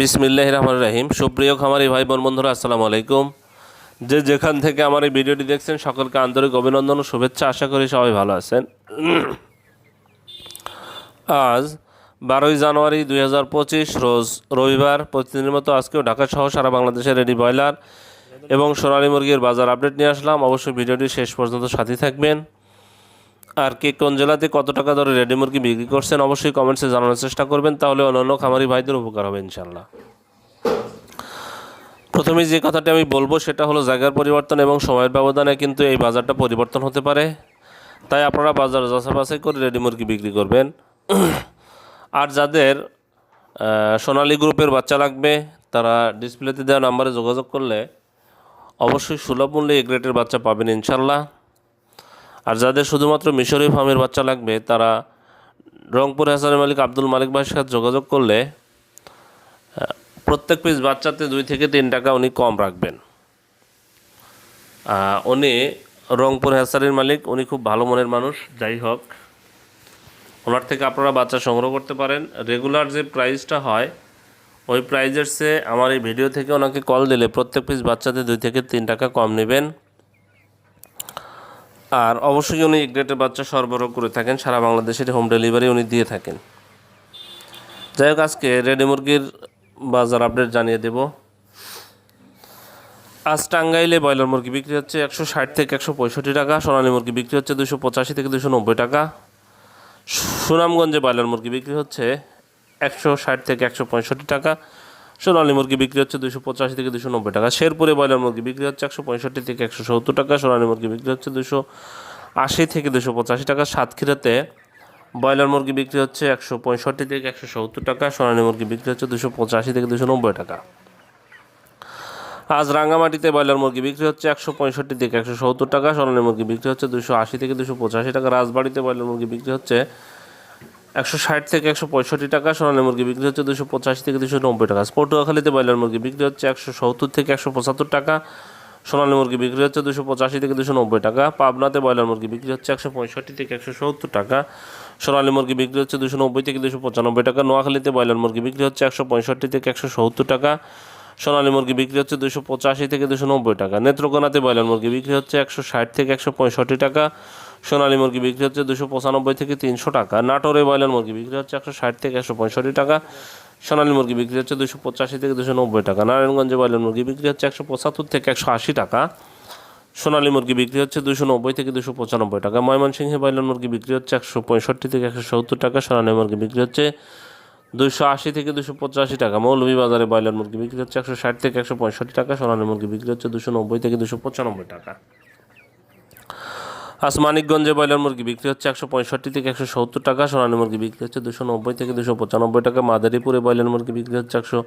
বিসমিল্লাহ রহমান রাহিম। সুপ্রিয় খামারি ভাই, বোন, বন্ধুরা, আসসালামু আলাইকুম। যে যেখান থেকে আমার এই ভিডিওটি দেখছেন, সকলকে আন্তরিক অভিনন্দন ও শুভেচ্ছা। আশা করি সবাই ভালো আছেন। আজ বারোই জানুয়ারি দুই হাজার পঁচিশ, রোজ রবিবার, প্রতিদিনের মতো আজকেও ঢাকা সহ সারা বাংলাদেশের রেডি ব্রয়লার এবং সোনালী মুরগির বাজার আপডেট নিয়ে আসলাম। অবশ্যই ভিডিওটি শেষ পর্যন্ত সাথে থাকবেন। আর কে কোন জেলাতে কত টাকা দরে রেডি মুরগি বিক্রি করছেন অবশ্যই কমেন্টসে জানানোর চেষ্টা করবেন, তাহলে অন্যান্য খামারি ভাইদের উপকার হবে ইনশাল্লাহ প্রথমে যে কথাটি আমি বলব সেটা হলো জায়গার পরিবর্তন এবং সময়ের ব্যবধানে কিন্তু এই বাজারটা পরিবর্তন হতে পারে। তাই আপনারা বাজার যাচাই বাছাই করে রেডি মুরগি বিক্রি করবেন। আর যাদের সোনালী গ্রুপের বাচ্চা লাগবে, তারা ডিসপ্লেতে দেওয়া নাম্বারে যোগাযোগ করলে অবশ্যই সুলভ মূল্যে এ গ্রেটের বাচ্চা পাবেন ইনশাল্লাহ আর যাদের শুধুমাত্র মিশরি ফার্মের বাচ্চা লাগবে, তারা রংপুর হাসানের মালিক আব্দুল মালিক ভাইয়ের সাথে যোগাযোগ করলে প্রত্যেক পিস বাচ্চাতে দুই থেকে তিন টাকা উনি কম রাখবেন। উনি রংপুর হ্যাসারির মালিক, উনি খুব ভালো মনের মানুষ, যাই হোক। ওনার থেকে আপনারা বাচ্চা সংগ্রহ করতে পারেন। রেগুলার যে প্রাইসটা হয়, ওই প্রাইজের চেয়ে আমার এই ভিডিও থেকে ওনাকে কল দিলে প্রত্যেক পিস বাচ্চাতে দুই থেকে তিন টাকা কম নেবেন। আর অবশ্যই উনি গ্রেটের বাচ্চা সরবরাহ করে থাকেন। সারা বাংলাদেশের হোম ডেলিভারি উনি দিয়ে থাকেন। যাই হোক, আজকে রেডি মুরগির বাজার আপডেট জানিয়ে দেব। আজ টাঙ্গাইলে ব্রয়লার মুরগি বিক্রি হচ্ছে একশো ষাট থেকে একশো পঁয়ষট্টি টাকা, সোনালী মুরগি বিক্রি হচ্ছে দুশো পঁচাশি থেকে দুশো নব্বই টাকা। সুনামগঞ্জে ব্রয়লার মুরগি বিক্রি হচ্ছে একশো ষাট থেকে একশো পঁয়ষট্টি টাকা। সোনালী মুরগি বিক্রি হচ্ছে দুশো পঁচাশি থেকে দুশো নব্বই টাকা। শেরপুরে ব্রয়লার মুরগি বিক্রি হচ্ছে একশো পঁয়ষট্টি থেকে একশো সত্তর টাকা। সোনালী মুরগি বিক্রি হচ্ছে দুশো আশি থেকে দুশো পঁচাশি টাকা। সাতক্ষীরাতে ব্রয়লার মুরগি বিক্রি হচ্ছে একশো পঁয়ষট্টি থেকে একশো সত্তর টাকা। সোনালী মুরগি বিক্রি হচ্ছে দুশো পঁচাশি থেকে দুশো নব্বই টাকা। আজ রাঙ্গামাটিতে ব্রয়লার মুরগি বিক্রি হচ্ছে একশো পঁয়ষট্টি থেকে একশো সত্তর টাকা। সোনালী মুরগি বিক্রি হচ্ছে দুশো আশি থেকে দুশো পঁচাশি টাকা। রাজবাড়িতে ব্রয়লার মুরগি বিক্রি হচ্ছে একশো ষাট থেকে একশো পঁয়ষট্টি টাকা, সোনালী মুরগি বিক্রি হচ্ছে দুশো পঁচাশি থেকে দুশো নব্বই টাকা। পটুয়াখালীতে ব্রয়লার মুরগি বিক্রি হচ্ছে একশো সত্তর থেকে একশো পঁচাত্তর টাকা, সোনালী মুরগি বিক্রি হচ্ছে দুশো পঁচাশি থেকে দুশো নব্বই টাকা, পাবনাতে ব্রয়লার মুরগি বিক্রি হচ্ছে একশো পঁয়ষট্টি থেকে একশো সত্তর টাকা, সোনালী মুরগি বিক্রি হচ্ছে দুশো নব্বই থেকে দুশো পঁচানব্বই টাকা, নোয়াখালীতে ব্রয়লার মুরগি বিক্রি হচ্ছে একশো পঁয়ষট্টি থেকে একশো সত্তর টাকা, সোনালী মুরগি বিক্রি হচ্ছে দুশো পঁচাশি থেকে দুশো নব্বই টাকা। নেত্রকোনাতে ব্রয়লার মুরগি বিক্রি হচ্ছে একশো ষাট থেকে একশো পঁয়ষট্টি টাকা সোনালী মুরগি বিক্রি হচ্ছে দুশো পঁচানব্বই থেকে তিনশো টাকা। নাটোরে ব্রয়লার মুরগি বিক্রি হচ্ছে একশো ষাট থেকে একশো পঁয়ষট্টি টাকা। সোনালী মুরগি বিক্রি হচ্ছে দুশো পঁচাশি থেকে দুশো নব্বই টাকা। নারায়ণগঞ্জে ব্রয়লার মুরগি বিক্রি হচ্ছে একশো পঁচাত্তর থেকে একশো আশি টাকা। সোনালী মুরগি বিক্রি হচ্ছে দুশো নব্বই থেকে দুশো পঁচানব্বই টাকা। ময়মনসিংহে ব্রয়লার মুরগি বিক্রি হচ্ছে একশো পঁয়ষট্টি থেকে একশো সত্তর টাকা। সোনালী মুরগি বিক্রি হচ্ছে দুশো আশি থেকে দুশো পঁচাশি টাকা। মৌলভীবাজারে ব্রয়লার মুরগি বিক্রি হচ্ছে একশো ষাট থেকে একশো পঁয়ষট্টি টাকা। সোনালী মুরগি বিক্রি হচ্ছে দুশো নব্বই থেকে দুশো পঁচানব্বই টাকা। আজ মানিকগঞ্জে ব্রয়লার মুরগি বিক্রি হচ্ছে একশো পঁয়ষট্টি থেকে একশো সত্তর টাকা, সোনালী মুরগি বিক্রি হচ্ছে দুশো নব্বই থেকে দুশো পঁচানব্বই টাকা, মাদারীপুরে ব্রয়লার মুরগি বিক্রি হচ্ছে একশো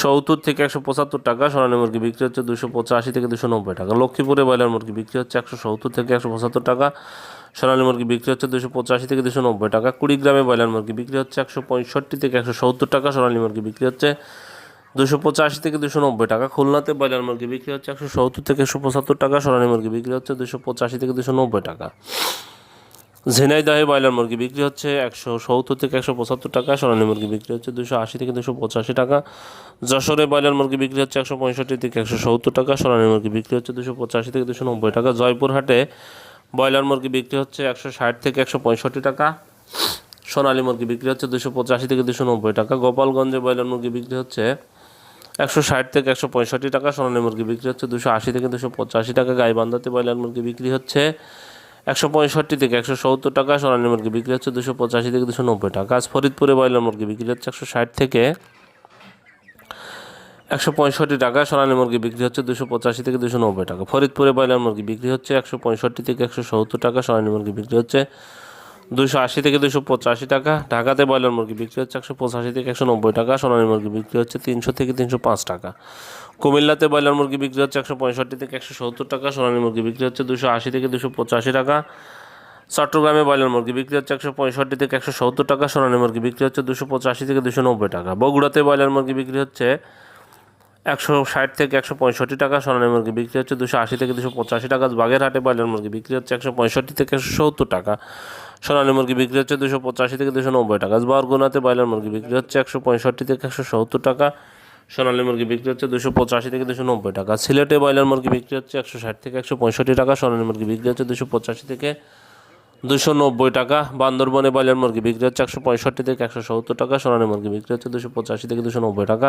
সত্তর থেকে একশো পঁচাত্তর টাকা, সোনালী মুরগি বিক্রি হচ্ছে দুশো পঁচাশি থেকে দুশো নব্বই টাকা। লক্ষ্মীপুরে ব্রয়লার মুরগি বিক্রি হচ্ছে একশো সত্তর থেকে একশো পঁচাত্তর টাকা, সোনালী মুরগি বিক্রি হচ্ছে দুশো পঁচাশি থেকে দুশো নব্বই টাকা, কুড়িগ্রামে ব্রয়লার মুরগি বিক্রি হচ্ছে একশো পঁয়ষট্টি থেকে একশো সত্তর টাকা, সোনালী মুরগি বিক্রি হচ্ছে দুশো পঁচাশি থেকে দুশো নব্বই টাকা। খুলনাতে ব্রয়লার মুরগি বিক্রি হচ্ছে একশো সত্তর থেকে একশো পঁচাত্তর টাকা সোনালী মুরগি বিক্রি হচ্ছে দুশো পঁচাশি থেকে দুশো নব্বই টাকা। ঝিনাইদহে ব্রয়লার মুরগি বিক্রি হচ্ছে একশো সত্তর থেকে একশো পঁচাত্তর টাকা সোনালী মুরগি বিক্রি হচ্ছে দুশো আশি থেকে দুশো পঁচাশি টাকা। যশোরে ব্রয়লার মুরগি বিক্রি হচ্ছে একশো পঁয়ষট্টি থেকে একশো সত্তর টাকা সোনালী মুরগি বিক্রি হচ্ছে দুশো পঁচাশি থেকে দুশো নব্বই টাকা। জয়পুরহাটে ব্রয়লার মুরগি বিক্রি হচ্ছে একশো ষাট থেকে একশো পঁয়ষট্টি টাকা, সোনালী মুরগি বিক্রি হচ্ছে দুশো পঁচাশি থেকে দুশো নব্বই টাকা। গোপালগঞ্জে ব্রয়লার মুরগি বিক্রি হচ্ছে একশো ষাট থেকে একশো পঁয়ষট্টি টাকা সোনালী মুরগি বিক্রি হচ্ছে, দুশো আশি থেকে দুশো পঁচাশি টাকা গাইবান্ধাতে ব্রয়লার মুরগি বিক্রি হচ্ছে, একশো পঁয়ষট্টি থেকে একশো সত্তর টাকা সোনালী মুরগি বিক্রি হচ্ছে, দুশো পঁচাশি থেকে দুশো নব্বই টাকা। আজ ফরিদপুরে ব্রয়লার মুরগি বিক্রি হচ্ছে, একশো ষাট থেকে একশো পঁয়ষট্টি টাকা সোনালী মুরগি বিক্রি হচ্ছে, দুশো পঁচাশি থেকে দুশো নব্বই টাকা। ফরিদপুরে ব্রয়লার মুরগি বিক্রি হচ্ছে, একশো পঁয়ষট্টি থেকে একশো সত্তর টাকা সোনালী মুরগি বিক্রি হচ্ছে দুশো আশি থেকে দুশো পঁচাশি টাকা। ঢাকাতে ব্রয়লার মুরগি বিক্রি হচ্ছে একশো পঁচাশি থেকে একশো নব্বই টাকা, সোনালী মুরগি বিক্রি হচ্ছে তিনশো থেকে তিনশো পাঁচ টাকা। কুমিল্লাতে ব্রয়লার মুরগি বিক্রি হচ্ছে একশো পঁয়ষট্টি থেকে একশো সত্তর টাকা, সোনালী মুরগি বিক্রি হচ্ছে দুশো আশি থেকে দুশো পঁচাশি টাকা। চট্টগ্রামে ব্রয়লার মুরগি বিক্রি হচ্ছে একশো পঁয়ষট্টি থেকে একশো সত্তর টাকা, সোনালী মুরগি বিক্রি হচ্ছে দুশো পঁচাশি থেকে দুশো নব্বই টাকা। বগুড়াতে ব্রয়লার মুরগি বিক্রি হচ্ছে একশো ষাট থেকে একশো পঁয়ষট্টি টাকা সোনালী মুরগি বিক্রি হচ্ছে দুশো আশি থেকে দুশো পঁচাশি টাকা। বাগেরহাটে ব্রয়লার মুরগি বিক্রি হচ্ছে একশো পঁয়ষট্টি থেকে একশো সত্তর টাকা। সোনালী মুরগি বিক্রি হচ্ছে দুশো পঁচাশি থেকে দুশো নব্বই টাকা। বরগুনাতে ব্রয়লার মুরগি বিক্রি হচ্ছে একশো পঁয়ষট্টি থেকে একশো সত্তর টাকা। সোনালী মুরগি বিক্রি হচ্ছে দুশো পঁচাশি থেকে দুশো নব্বই টাকা। সিলেটে ব্রয়লার মুরগি বিক্রি হচ্ছে একশো ষাট থেকে একশো পঁয়ষট্টি টাকা। সোনালী মুরগি বিক্রি হচ্ছে দুশো পঁচাশি থেকে দুশো নব্বই টাকা। বান্দরবনে ব্রয়লার মুরগি বিক্রি হচ্ছে একশো পঁয়ষট্টি থেকে একশো সত্তর টাকা। সোনালী মুরগি বিক্রি হচ্ছে দুশো পঁচাশি থেকে দুশো নব্বই টাকা।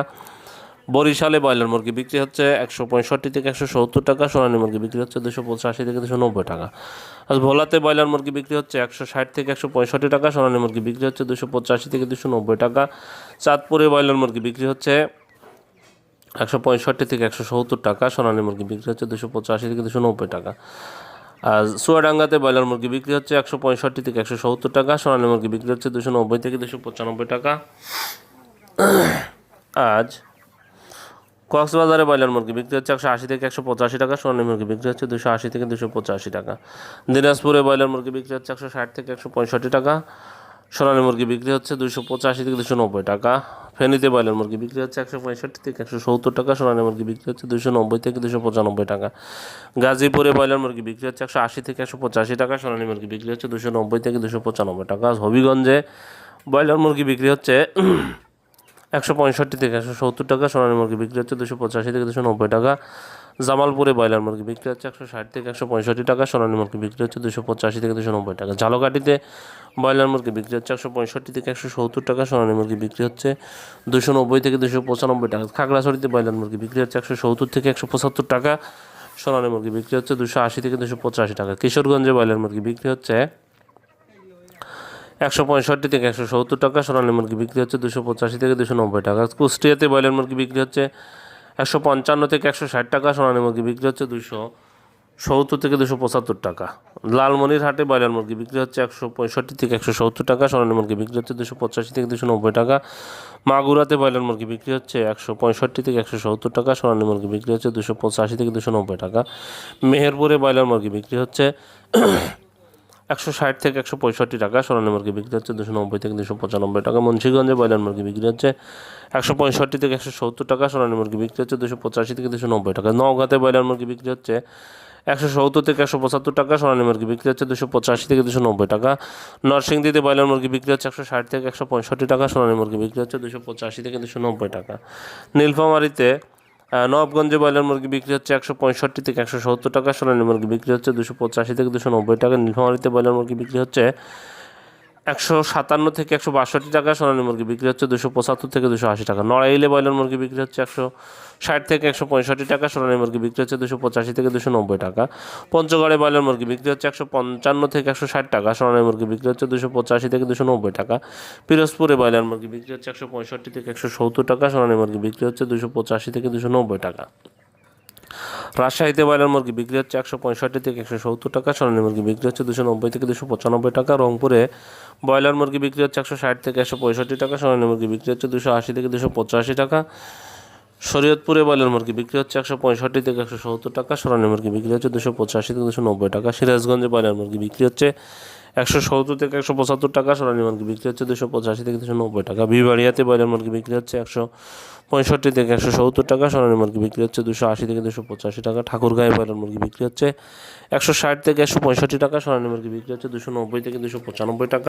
বরিশালে ব্রয়লার মুরগি বিক্রি হচ্ছে একশো পঁয়ষট্টি থেকে একশো সত্তর টাকা, সোনালী মুরগি বিক্রি হচ্ছে দুশো পঁচাশি থেকে দুশো নব্বই টাকা। আর ভোলাতে ব্রয়লার মুরগি বিক্রি হচ্ছে একশো ষাট থেকে একশো পঁয়ষট্টি টাকা, সোনালী মুরগি বিক্রি হচ্ছে দুশো পঁচাশি থেকে দুশো নব্বই টাকা। চাঁদপুরে ব্রয়লার মুরগি বিক্রি হচ্ছে একশো পঁয়ষট্টি থেকে একশো সত্তর টাকা, সোনালী মুরগি বিক্রি হচ্ছে দুশো পঁচাশি থেকে দুশো নব্বই টাকা। আর চুয়াডাঙ্গাতে ব্রয়লার মুরগি বিক্রি হচ্ছে একশো পঁয়ষট্টি থেকে একশো সত্তর টাকা, সোনালী মুরগি বিক্রি হচ্ছে দুশো নব্বই থেকে দুশো পঁচানব্বই টাকা। আজ কক্সবাজারে ব্রয়লার মুরগি বিক্রি হচ্ছে একশো আশি থেকে একশো পঁচাশি টাকা, সোনালী মুরগি বিক্রি হচ্ছে দুশো আশি থেকে দুশো পঁচাশি টাকা। দিনাজপুরে ব্রয়লার মুরগি বিক্রি হচ্ছে একশো ষাট থেকে একশো পঁয়ষট্টি টাকা, সোনালী মুরগি বিক্রি হচ্ছে দুশো পঁচাশি থেকে দুশো নব্বই টাকা। ফেনীতে ব্রয়লার মুরগি বিক্রি হচ্ছে একশো পঁয়ষট্টি থেকে একশো সত্তর টাকা, সোনালী মুরগি বিক্রি হচ্ছে দুশো নব্বই থেকে দুশো পঁচানব্বই টাকা। গাজীপুরে ব্রয়লার মুরগি বিক্রি হচ্ছে একশো আশি থেকে একশো পঁচাশি টাকা, সোনালী মুরগি বিক্রি হচ্ছে দুশো নব্বই থেকে দুশো পঁচানব্বই টাকা। হবিগঞ্জে ব্রয়লার মুরগি বিক্রি হচ্ছে একশো পঁয়ষট্টি থেকে একশো সত্তর টাকা, সোনালী মুরগি বিক্রি হচ্ছে দুশো পঁচাশি থেকে দুশো নব্বই টাকা। জামালপুরে ব্রয়লার মুরগি বিক্রি হচ্ছে একশো ষাট থেকে একশো পঁয়ষট্টি টাকা, সোনালী মুরগি বিক্রি হচ্ছে দুশো পঁচাশি থেকে দুশো নব্বই টাকা। ঝালকাঠিতে ব্রয়লার মুরগি বিক্রি হচ্ছে একশো পঁয়ষট্টি থেকে একশো সত্তর টাকা, সোনালী মুরগি বিক্রি হচ্ছে দুশো নব্বই থেকে দুশো পঁচানব্বই টাকা। খাগড়াছড়িতে ব্রয়লার মুরগি বিক্রি হচ্ছে একশো সত্তর থেকে একশো পঁচাত্তর টাকা, সোনালী মুরগি বিক্রি হচ্ছে দুশো আশি থেকে দুশো পঁচাশি টাকা। কিশোরগঞ্জে ব্রয়লার মুরগি বিক্রি হচ্ছে একশো পঁয়ষট্টি থেকে একশো সত্তর টাকা, সোনালী মুরগি বিক্রি হচ্ছে দুশো পঁচাশি থেকে দুশো নব্বই টাকা। কুষ্টিয়াতে ব্রয়লার মুরগি বিক্রি হচ্ছে একশো পঞ্চান্ন থেকে একশো ষাট টাকা, সোনালী মুরগি বিক্রি হচ্ছে দুশো সত্তর থেকে দুশো পঁচাত্তর টাকা। লালমনির হাটে ব্রয়লার মুরগি বিক্রি হচ্ছে একশো পঁয়ষট্টি থেকে একশো সত্তর টাকা, সোনালী মুরগি বিক্রি হচ্ছে দুশো পঁচাশি থেকে দুশো নব্বই টাকা। মাগুরাতে ব্রয়লার মুরগি বিক্রি হচ্ছে একশো পঁয়ষট্টি থেকে একশো সত্তর টাকা, সোনালী মুরগি বিক্রি হচ্ছে দুশো পঁচাশি থেকে দুশো নব্বই টাকা। মেহেরপুরে ব্রয়লার মুরগি বিক্রি হচ্ছে একশো ষাট থেকে একশো পঁয়ষট্টি টাকা সোনালী মুরগি বিক্রি হচ্ছে, দুশো নব্বই থেকে দুশো পঁচানব্বই টাকা। মুন্সিগঞ্জে ব্রয়লার মুরগি বিক্রি হচ্ছে, একশো পঁয়ষট্টি থেকে একশো সত্তর টাকা সোনালী মুরগি বিক্রি হচ্ছে, দুশো পঁচাশি থেকে দুশো নব্বই টাকা। নওগাঁতে ব্রয়লার মুরগি বিক্রি হচ্ছে, একশো সত্তর থেকে একশো পঁচাত্তর টাকা সোনালী মুরগি বিক্রি হচ্ছে, দুশো পঁচাশি থেকে দুশো নব্বই টাকা। নরসিংদীতে ব্রয়লার মুরগি বিক্রি হচ্ছে, একশো ষাট থেকে একশো পঁয়ষট্টি টাকা সোনালী মুরগি বিক্রি হচ্ছে, দুশো পঁচাশি থেকে দুশো নব্বই টাকা। নীলফামারিতে আহ, নবাবগঞ্জে ব্রয়লার মুরগি বিক্রি হচ্ছে একশো পঁয়ষট্টি থেকে একশো সত্তর টাকা সোনালী মুরগি বিক্রি হচ্ছে দুশো পঁচাশি থেকে দুশো নব্বই টাকা নীলফামারিতে ব্রয়লার মুরগি বিক্রি হচ্ছে একশো সাতান্ন থেকে একশো বাষট্টি টাকা, সোনালী মুরগি বিক্রি হচ্ছে দুশো পঁচাত্তর থেকে দুশো আশি টাকা। নড়াইলে ব্রয়লার মুরগি বিক্রি হচ্ছে একশো ষাট থেকে একশো পঁয়ষট্টি টাকা, সোনালী মুরগি বিক্রি হচ্ছে দুশো পঁচাশি থেকে দুশো নব্বই টাকা। পঞ্চগড়ে ব্রয়লার মুরগি বিক্রি হচ্ছে একশো পঞ্চান্ন থেকে একশো ষাট টাকা, সোনালী মুরগি বিক্রি হচ্ছে দুশো পঁচাশি থেকে দুশো নব্বই টাকা। পিরোজপুরে ব্রয়লার মুরগি বিক্রি হচ্ছে একশো পঁয়ষট্টি থেকে একশো সত্তর টাকা, সোনালী মুরগি বিক্রি হচ্ছে দুশো পঁচাশি থেকে দুশো নব্বই টাকা। রাজশাহীতে ব্রয়লার মুরগি বিক্রি হচ্ছে একশো পঁয়ষট্টি থেকে একশো সত্তর টাকা, সোনালী মুরগি বিক্রি হচ্ছে দুশো নব্বই থেকে দুশো পঁচানব্বই টাকা। রংপুরে ব্রয়লার মুরগি বিক্রি হচ্ছে একশো ষাট থেকে একশো পঁয়ষট্টি টাকা, সোনালী মুরগি বিক্রি হচ্ছে দুশো আশি থেকে দুশো পঁচাশি টাকা। শরীয়তপুরে ব্রয়লার মুরগি বিক্রি হচ্ছে একশো পঁয়ষট্টি থেকে একশো সত্তর টাকা, সোনালী মুরগি বিক্রি হচ্ছে দুশো পঁচাশি থেকে দুশো নব্বই টাকা। সিরাজগঞ্জে ব্রয়লার মুরগি বিক্রি হচ্ছে একশো সত্তর থেকে একশো পঁচাত্তর টাকা সোনালী মুরগি বিক্রি হচ্ছে দুশো পঁচাশি থেকে দুশো নব্বই টাকা। বিবাড়িয়াতে ব্রয়লার মুরগি বিক্রি হচ্ছে একশো পঁয়ষট্টি থেকে একশো সত্তর টাকা, সোনালী মুরগি বিক্রি হচ্ছে দুশো আশি থেকে দুশো পঁচাশি টাকা। ঠাকুরগাঁয়ে ব্রয়লার মুরগি বিক্রি হচ্ছে একশো ষাট থেকে একশো পঁয়ষট্টি টাকা, সোনালী মুরগি বিক্রি হচ্ছে দুশো নব্বই থেকে দুশো পঁচানব্বই টাকা।